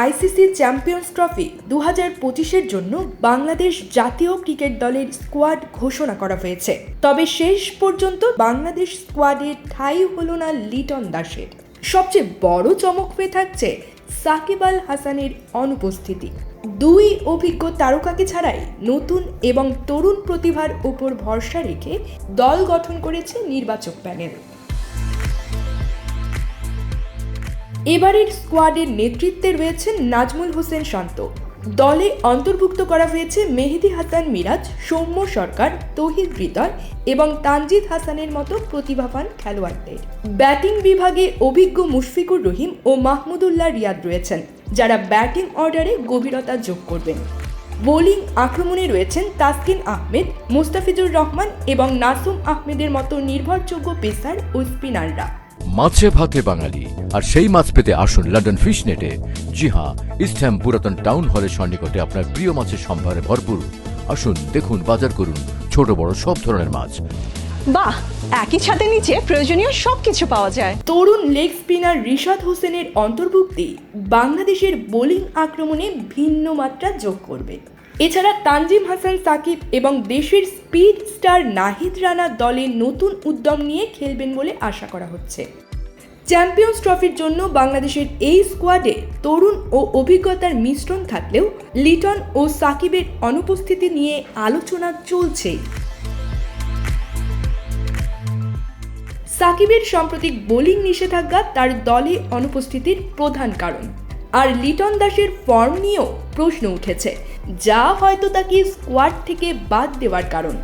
ICC champions trophy দু হাজার পঁচিশের জন্য বাংলাদেশ জাতীয় ক্রিকেট দলের স্কোয়াড ঘোষণা করা হয়েছে। তবে শেষ পর্যন্ত বাংলাদেশ স্কোয়াডে ঠাঁই হলো না লিটন দাসের। সবচেয়ে বড় চমক হয়ে থাকছে সাকিব আল হাসানের অনুপস্থিতি। দুই অভিজ্ঞ তারকাকে ছাড়াই নতুন এবং তরুণ প্রতিভার উপর ভরসা রেখে দল গঠন করেছে নির্বাচক প্যানেল। এবারের স্কোয়াডের নেতৃত্বে রয়েছেন নাজমুল হোসেন শান্ত। দলে অন্তর্ভুক্ত করা হয়েছে মেহেদি হাসান মিরাজ, সৌম্য সরকার তহিদ হৃদয় এবং তানজিদ হাসানের মতো প্রতিভাবান খেলোয়াড়দের। ব্যাটিং বিভাগে অভিজ্ঞ মুশফিকুর রহিম ও মাহমুদুল্লাহ রিয়াদ রয়েছেন, যারা ব্যাটিং অর্ডারে গভীরতা যোগ করবেন। বোলিং আক্রমণে রয়েছেন তাসকিন আহমেদ, মুস্তাফিজুর রহমান এবং নাসুম আহমেদের মতো নির্ভরযোগ্য পেসার ও স্পিনাররা। মাছে ভাতে বাঙালি আর সেই মাছ পেতে আসুন লন্ডন ফিশ নেটে জি হ্যাঁ ইস্টহ্যাম পুরাতন টাউন হলের সন্নিকটে আপনার প্রিয় মাছের সম্ভারে ভরপুর। আসুন দেখুন বাজার করুন ছোট বড় সব ধরনের মাছ। বাহ একই ছাদের নিচে প্রয়োজনীয় সবকিছু পাওয়া যায়। তরুণ লেগ স্পিনার রিশাদ হোসেনের অন্তর্ভুক্তি বাংলাদেশের বোলিং আক্রমণে ভিন্ন মাত্রা যোগ করবে। এছাড়া তানজিম হাসান সাকিব এবং দেশের স্পিড স্টার নাহিদ রানা দলে নতুন উদ্যম নিয়ে খেলবেন বলে আশা করা হচ্ছে। চ্যাম্পিয়ন্স ট্রফির জন্য বাংলাদেশের এই স্কোয়াডে তরুণ ও অভিজ্ঞতার মিশ্রণ থাকলেও লিটন ও সাকিবের অনুপস্থিতি নিয়ে আলোচনা চলছেই সাকিবের সাম্প্রতিক বোলিং নিষেধাজ্ঞা তার দলে অনুপস্থিতির প্রধান কারণ। আর লিটন দাসের ফর্ম নিয়েও প্রশ্ন উঠেছে। যা হয়তো তাকে স্কোয়াড থেকে বাদ দেওয়ার কারণ।